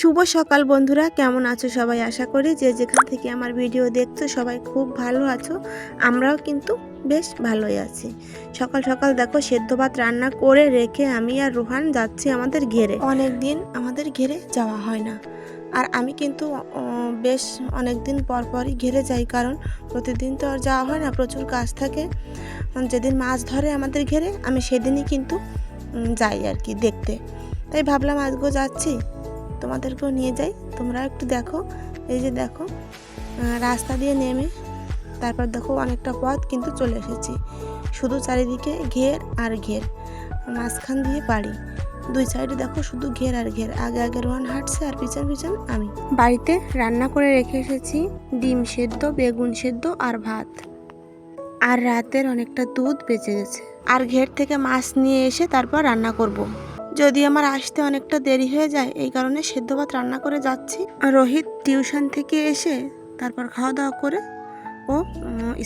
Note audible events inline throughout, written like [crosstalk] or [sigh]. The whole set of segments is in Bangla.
শুভ সকাল বন্ধুরা, কেমন আছো সবাই? আশা করি যে যেখান থেকে আমার ভিডিও দেখছ সবাই খুব ভালো আছো, আমরাও কিন্তু বেশ ভালোই আছি। সকাল সকাল দেখো, সেদ্ধ ভাত রান্না করে রেখে আমি আর রোহান যাচ্ছি আমাদের ঘেরে। অনেক দিন আমাদের ঘেরে যাওয়া হয় না। আর আমি কিন্তু বেশ অনেক দিন পর পরই ঘেরে যাই, কারণ প্রতিদিন তো আর যাওয়া হয় না, প্রচুর কাজ থাকে। যেদিন মাছ ধরে আমাদের ঘেরে, আমি সেদিনই কিন্তু যাই আর কি দেখতে। তাই ভাবলাম আজকেও যাচ্ছি। তোমাদেরকেও নিয়ে যাই। তোমরা একটু দেখো। এই যে দেখো রাস্তা দিয়ে নেমে তারপর দেখো অনেকটা পথ কিন্তু চলে এসেছি। শুধু চারিদিকে ঘের আর ঘের, মাঝখান দিয়ে বাড়ি। দুই সাইডে দেখো শুধু ঘের আর ঘের, আগে আগে রোহান হাঁটছে আর পিছন পিছন আমি। বাড়িতে রান্না করে রেখে এসেছি, ডিম সেদ্ধ, বেগুন সেদ্ধ আর ভাত। আর রাতের অনেকটা দুধ বেঁচে গেছে। আর ঘের থেকে মাছ নিয়ে এসে তারপর রান্না করব। যদি আমার আসতে অনেকটা দেরি হয়ে যায়, এই কারণে সেদ্ধ ভাত রান্না করে যাচ্ছি। রোহিত টিউশন থেকে এসে তারপর খাওয়া দাওয়া করে ও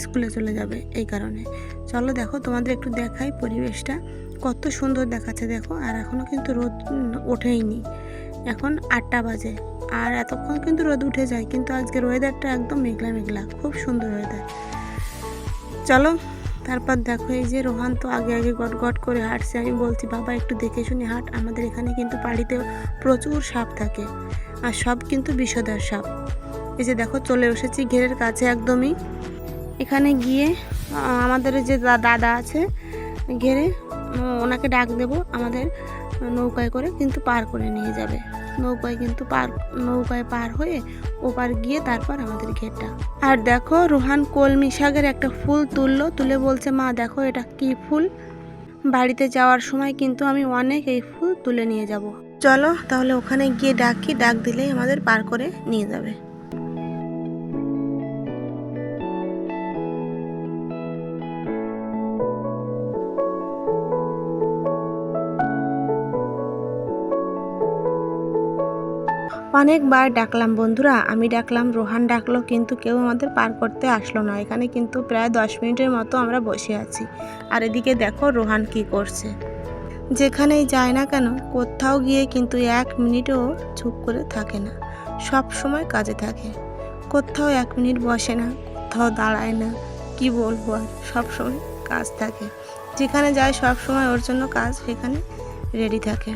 স্কুলে চলে যাবে এই কারণে। চলো দেখো, তোমাদের একটু দেখাই পরিবেশটা। কত সুন্দর দেখাচ্ছে দেখো, আর এখনও কিন্তু রোদ ওঠেইনি। এখন আটটা বাজে, আর এতক্ষণ কিন্তু রোদ উঠে যায়, কিন্তু আজকের ওয়েদারটা একদম মেঘলা মেঘলা খুব সুন্দর ওয়েদার চলো তারপর দেখো এই যে রোহান তো আগে আগে গট গট করে হাঁটছে। আমি বলছি, বাবা, একটু দেখে শুনে হাঁট। আমাদের এখানে কিন্তু বাড়িতে প্রচুর সাপ থাকে। আর সব কিন্তু বিষদার সাপ। এই যে দেখো, চলে এসেছি ঘেরের কাছে একদমই। এখানে গিয়ে আমাদের যে দাদা আছে ঘেরে ওনাকে ডাক দেব। আমাদের নৌকায় করে কিন্তু পার করে নিয়ে যাবে। নৌকায় কিন্তু পার, নৌকায় পার হয়ে ওপার গিয়ে তারপর আমাদের ঘেরটা। আর দেখো রোহান কলমি শাকের একটা ফুল তুললো, তুলে বলছে, মা, দেখো এটা কি ফুল? বাড়িতে যাওয়ার সময় কিন্তু আমি অনেক এই ফুল তুলে নিয়ে যাব। চলো তাহলে ওখানে গিয়ে ডাকি, ডাক দিলেই আমাদের পার করে নিয়ে যাবে। অনেকবার ডাকলাম, বন্ধুরা, আমি ডাকলাম, রোহান ডাকলো, কিন্তু কেউ আমাদের পার করতে আসলো না। এখানে কিন্তু প্রায় দশ মিনিটের মতো আমরা বসে আছি। আর এদিকে দেখো রোহান কি করছে। যেখানেই যায় না কেন, কোথাও গিয়ে কিন্তু এক মিনিটও চুপ করে থাকে না। সব সময় কাজে থাকে। কোথাও এক মিনিট বসে না, কোথাও দাঁড়ায় না, কি বলব আর, সব সময় কাজ থাকে। যেখানে যায় সব সময় ওর জন্য কাজ সেখানে রেডি থাকে।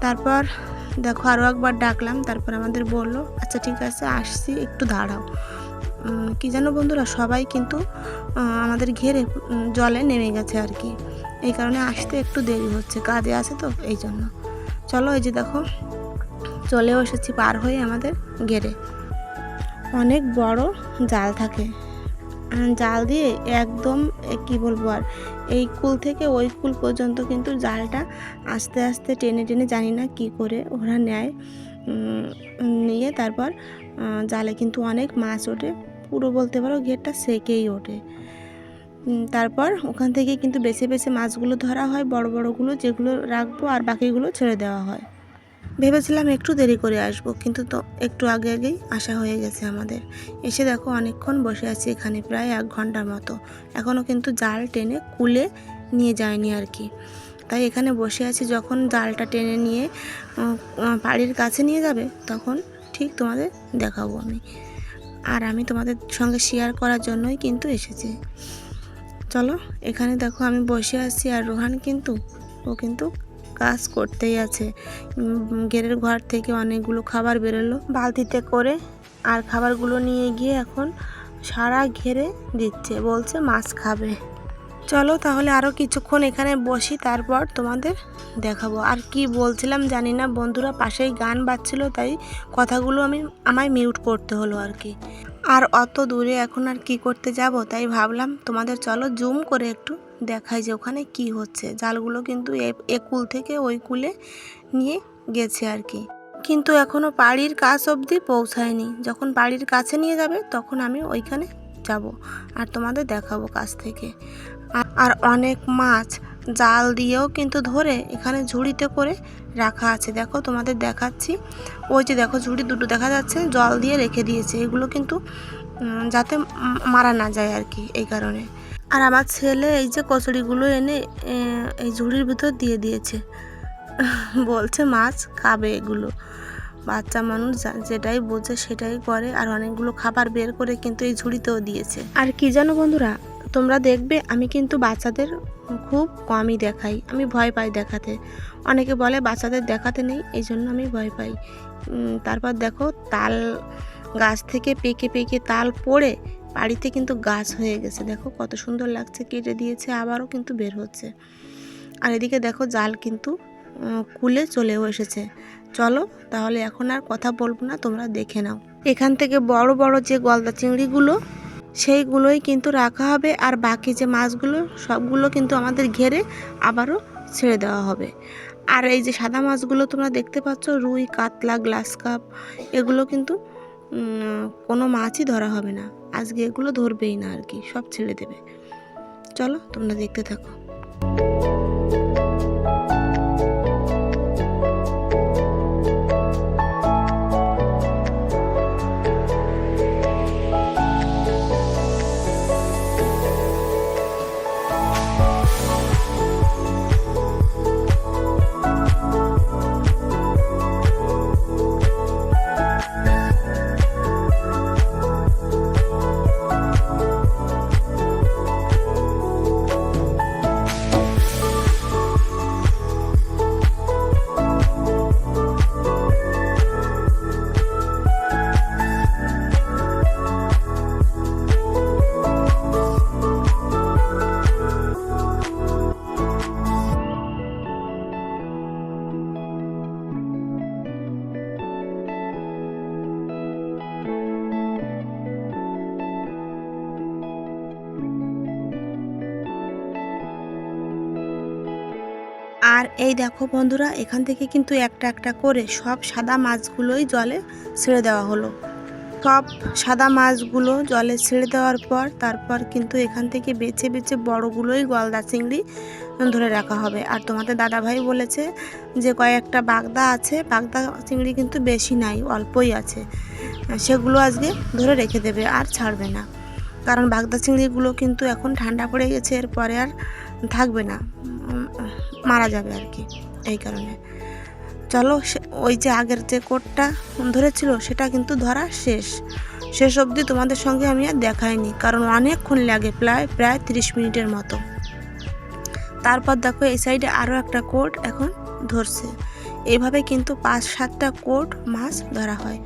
তারপর দেখো আরও একবার ডাকলাম, তারপর আমাদের বলল আচ্ছা ঠিক আছে, আসছি, একটু দাঁড়াও। কি জানো বন্ধুরা, সবাই কিন্তু আমাদের ঘেরে জলে নেমে গেছে আর কি। এই কারণে আসতে একটু দেরি হচ্ছে, কাজে আছে তো, এই জন্য। চলো, এই যে দেখো, চলেও এসেছি পার হয়ে আমাদের ঘেরে। অনেক বড় জাল থাকে। জাল দিয়ে একদম কি বলব আর এই কুল থেকে ওই কুল পর্যন্ত কিন্তু জালটা আস্তে আস্তে টেনে টেনে জানি না কি করে ওরা নেয়। নিয়ে তারপর জালে কিন্তু অনেক মাছ ওঠে। পুরো বলতে পারো ঘেরটা সেকেই ওঠে। তারপর ওখান থেকে কিন্তু বেছে বেছে মাছগুলো ধরা হয়, বড় বড়গুলো যেগুলো রাখব আর বাকিগুলো ছেড়ে দেওয়া হয়। ভেবেছিলাম একটু দেরি করে আসব, কিন্তু তো একটু আগে আগেই আসা হয়ে গেছে আমাদের। এসে দেখো অনেকক্ষণ বসে আছি এখানে প্রায় এক ঘণ্টার মতো। এখনও কিন্তু জাল টেনে কুলে নিয়ে যায়নি আর কি। তাই এখানে বসে আছি, যখন জালটা টেনে নিয়ে বাড়ির কাছে নিয়ে যাবে, তখন ঠিক তোমাদের দেখাবো আমি। আর আমি তোমাদের সঙ্গে শেয়ার করার জন্যই কিন্তু এসেছি। চলো, এখানে দেখো আমি বসে আছি আর রোহান কিন্তু, ও কিন্তু কাজ করতেই আছে। গেরের ঘর থেকে অনেকগুলো খাবার বেরোলো। বালতিতে করে আর খাবারগুলো নিয়ে গিয়ে এখন সারা ঘেরে দিচ্ছে। বলছে, মাছ খাবে। চলো তাহলে আরও কিছুক্ষণ এখানে বসি, তারপর তোমাদের দেখাবো। আর কি বলছিলাম জানি না, বন্ধুরা পাশেই গান বাজছিল, তাই কথাগুলো আমি, আমায় মিউট করতে হলো আর কি। আর অত দূরে এখন আর কি করতে যাব? তাই ভাবলাম, তোমাদের চলো জুম করে একটু দেখাই যে ওখানে কি হচ্ছে। জালগুলো কিন্তু এ- কুল থেকে ওই কুলে নিয়ে গেছে আর কি। কিন্তু এখনও বাড়ির কাছ অবধি পৌঁছায়নি। যখন বাড়ির কাছে নিয়ে যাবে, তখন আমি ওইখানে যাব আর তোমাদের দেখাবো কাছ থেকে। আর অনেক মাছ জাল দিয়েও কিন্তু ধরে এখানে ঝুড়িতে করে রাখা আছে। দেখো, তোমাদের দেখাচ্ছি। ওই যে দেখো, ঝুড়ি দুটো দেখা যাচ্ছে, জল দিয়ে রেখে দিয়েছে। এগুলো কিন্তু যাতে মারা না যায় আর কি, এই কারণে। আর আমার ছেলে এই যে কচুরিগুলো এনে এই ঝুড়ির ভিতর দিয়ে দিয়েছে। [laughs] বলছে, মাছ খাবে এগুলো। বাচ্চা মানুষ যেটাই বোঝে সেটাই করে। আর অনেকগুলো খাবার বের করে কিন্তু এই ঝুড়িতেও দিয়েছে। আর কি জানো বন্ধুরা তোমরা দেখবে আমি কিন্তু বাচ্চাদের খুব কমই দেখাই, আমি ভয় পাই দেখাতে। অনেকে বলে বাচ্চাদের দেখাতে নেই, এই জন্য আমি ভয় পাই। তারপর দেখো তাল গাছ থেকে পেকে পেকে তাল পড়ে বাড়িতে কিন্তু গাছ হয়ে গেছে। দেখো কত সুন্দর লাগছে, কেটে দিয়েছে, আবারও কিন্তু বের হচ্ছে। আর এদিকে দেখো জাল কিন্তু খুলে চলেও এসেছে। চলো তাহলে এখন আর কথা বলব না, তোমরা দেখে নাও। এখান থেকে বড় বড় যে গলদা চিংড়িগুলো সেইগুলোই কিন্তু রাখা হবে আর বাকি যে মাছগুলো, সবগুলো কিন্তু আমাদের ঘেরে আবারও ছেড়ে দেওয়া হবে। আর এই যে সাদা মাছগুলো তোমরা দেখতে পাচ্ছ, রুই, কাতলা, গ্লাস কাপ, এগুলো কিন্তু কোনো মাছই ধরা হবে না। আজকে এগুলো ধরবেই না আর কি, সব ছেড়ে দেবে। চলো, তোমরা দেখতে থাকো। আর এই দেখো বন্ধুরা, এখান থেকে কিন্তু একটা একটা করে সব সাদা মাছগুলোই জলে ছেড়ে দেওয়া হলো। সব সাদা মাছগুলো জলে ছেড়ে দেওয়ার পর তারপর কিন্তু এখান থেকে বেছে বেছে বড়গুলোই গলদা চিংড়ি ধরে রাখা হবে। আর তোমাদের দাদাভাই বলেছে যে কয়েকটা বাগদা আছে, বাগদা চিংড়ি কিন্তু বেশি নাই, অল্পই আছে। সেগুলো আজকে ধরে রেখে দেবে, আর ছাড়বে না। কারণ বাগদা চিংড়িগুলো কিন্তু এখন ঠান্ডা পড়ে গেছে, এরপরে আর থাকবে না। মারা যাবে আর কি, এই কারণে। চলো ওই যে আগের যে কোটটা ধরেছিল, সেটা কিন্তু ধরা শেষ। শেষ অবধি তোমাদের সঙ্গে আমি আর দেখাইনি কারণ অনেকক্ষণ লাগে, প্রায় প্রায় তিরিশ মিনিটের মতো। তারপর দেখো, এই সাইডে আরও একটা কোট এখন ধরছে। এইভাবে কিন্তু পাঁচ সাতটা কোট মাছ ধরা হয়।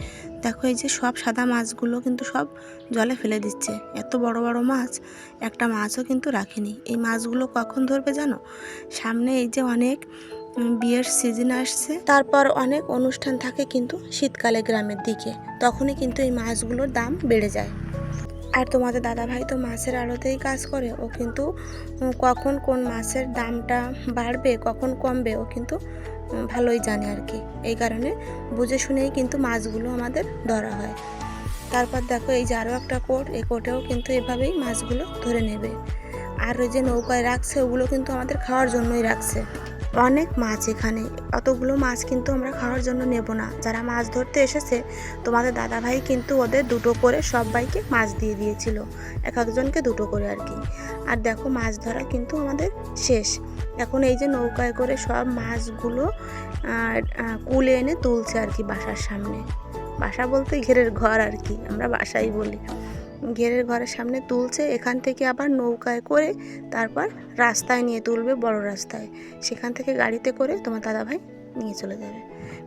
দেখো এই যে সব সাদা মাছগুলো কিন্তু সব জলে ফেলে দিচ্ছে। এত বড় বড় মাছ, একটা মাছও কিন্তু রাখেনি। এই মাছগুলো কখন ধরবে জানো? সামনে এই যে অনেক বিয়ের সিজন আসছে। তারপর অনেক অনুষ্ঠান থাকে কিন্তু শীতকালে গ্রামের দিকে। তখনই কিন্তু এই মাছগুলোর দাম বেড়ে যায়। আর তোমাদের দাদা ভাই তো মাছের আড়তেই কাজ করে। ও কিন্তু কখন কোন মাছের দামটা বাড়বে, কখন কমবে, ও কিন্তু ভালোই জানে আর কি। এই কারণে বুঝে শুনেই কিন্তু মাছগুলো আমাদের ধরা হয়। তারপর দেখো এই যে আরও একটা কোট, এই কোটেও কিন্তু এভাবেই মাছগুলো ধরে নেবে। আর ওই যে নৌকায় রাখছে, ওগুলো কিন্তু আমাদের খাওয়ার জন্যই রাখছে। অনেক মাছ এখানে, অতগুলো মাছ কিন্তু আমরা খাওয়ার জন্য নেব না। যারা মাছ ধরতে এসেছে, তোমাদের দাদা ভাই কিন্তু ওদের দুটো করে সবাইকে মাছ দিয়ে দিয়েছিল। এক একজনকে দুটো করে আর কি। আর দেখো মাছ ধরা কিন্তু আমাদের শেষ। এখন এই যে নৌকায় করে সব মাছগুলো কুলে এনে তুলছে আর কি বাসার সামনে। বাসা বলতে ঘেরের ঘর আর কি, আমরা বাসাই বলি। ঘেরের ঘরের সামনে তুলছে, এখান থেকে আবার নৌকায় করে তারপর রাস্তায় নিয়ে তুলবে, বড় রাস্তায়। সেখান থেকে গাড়িতে করে তোমার দাদাভাই নিয়ে চলে যাবে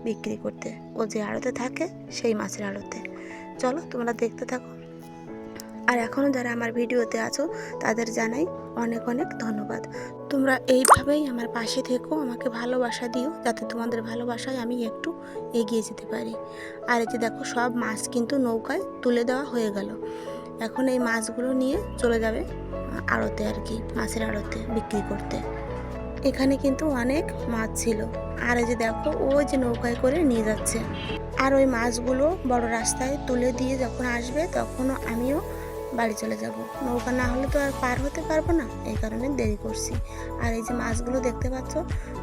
বিক্রি করতে। ও যে আড়তে থাকে, সেই মাছের আড়তে। চলো তোমরা দেখতে থাকো। আর এখনও যারা আমার ভিডিওতে আছো, তাদের জানাই অনেক অনেক ধন্যবাদ। তোমরা এইভাবেই আমার পাশে থেকো, আমাকে ভালোবাসা দিও, যাতে তোমাদের ভালোবাসায় আমি একটু এগিয়ে যেতে পারি। আর এই যে দেখো, সব মাছ কিন্তু নৌকায় তুলে দেওয়া হয়ে গেল। এখন এই মাছগুলো নিয়ে চলে যাবে আড়তে আর কি, মাছের আড়তে বিক্রি করতে। এখানে কিন্তু অনেক মাছ ছিল। আর এই যে দেখো, ওই যে নৌকায় করে নিয়ে যাচ্ছে। আর ওই মাছগুলো বড় রাস্তায় তুলে দিয়ে যখন আসবে, তখনও আমিও বাড়ি চলে যাব। নৌকা না হলে তো আর পার হতে পারব না। এই কারণে দেরি করছি। আর এই যে মাছগুলো দেখতে পাচ্ছ,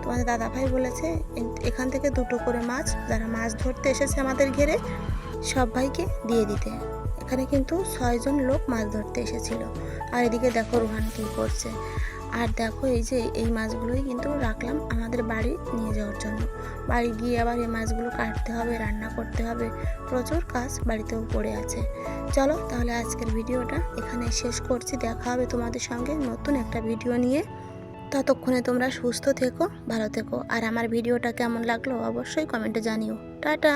তোমাদের দাদা ভাই বলেছে এখান থেকে দুটো করে মাছ, যারা মাছ ধরতে এসেছে আমাদের ঘেরে, সব ভাইকে দিয়ে দিতে। এখানে কিন্তু ছয়জন লোক মাছ ধরতে এসেছিল। আর এদিকে দেখো রোহান কী করছে। আর দেখো এই যে এই মাছগুলোই কিন্তু রাখলাম আমাদের বাড়ি নিয়ে যাওয়ার জন্য। বাড়ি গিয়ে আবার এই মাছগুলো কাটতে হবে, রান্না করতে হবে। প্রচুর কাজ বাড়িতেও পড়ে আছে। চলো তাহলে আজকের ভিডিওটা এখানে শেষ করছি। দেখা হবে তোমাদের সঙ্গে নতুন একটা ভিডিও নিয়ে। ততক্ষণে তোমরা সুস্থ থেকো, ভালো থেকো। আর আমার ভিডিওটা কেমন লাগল অবশ্যই কমেন্টে জানিও। টাটা!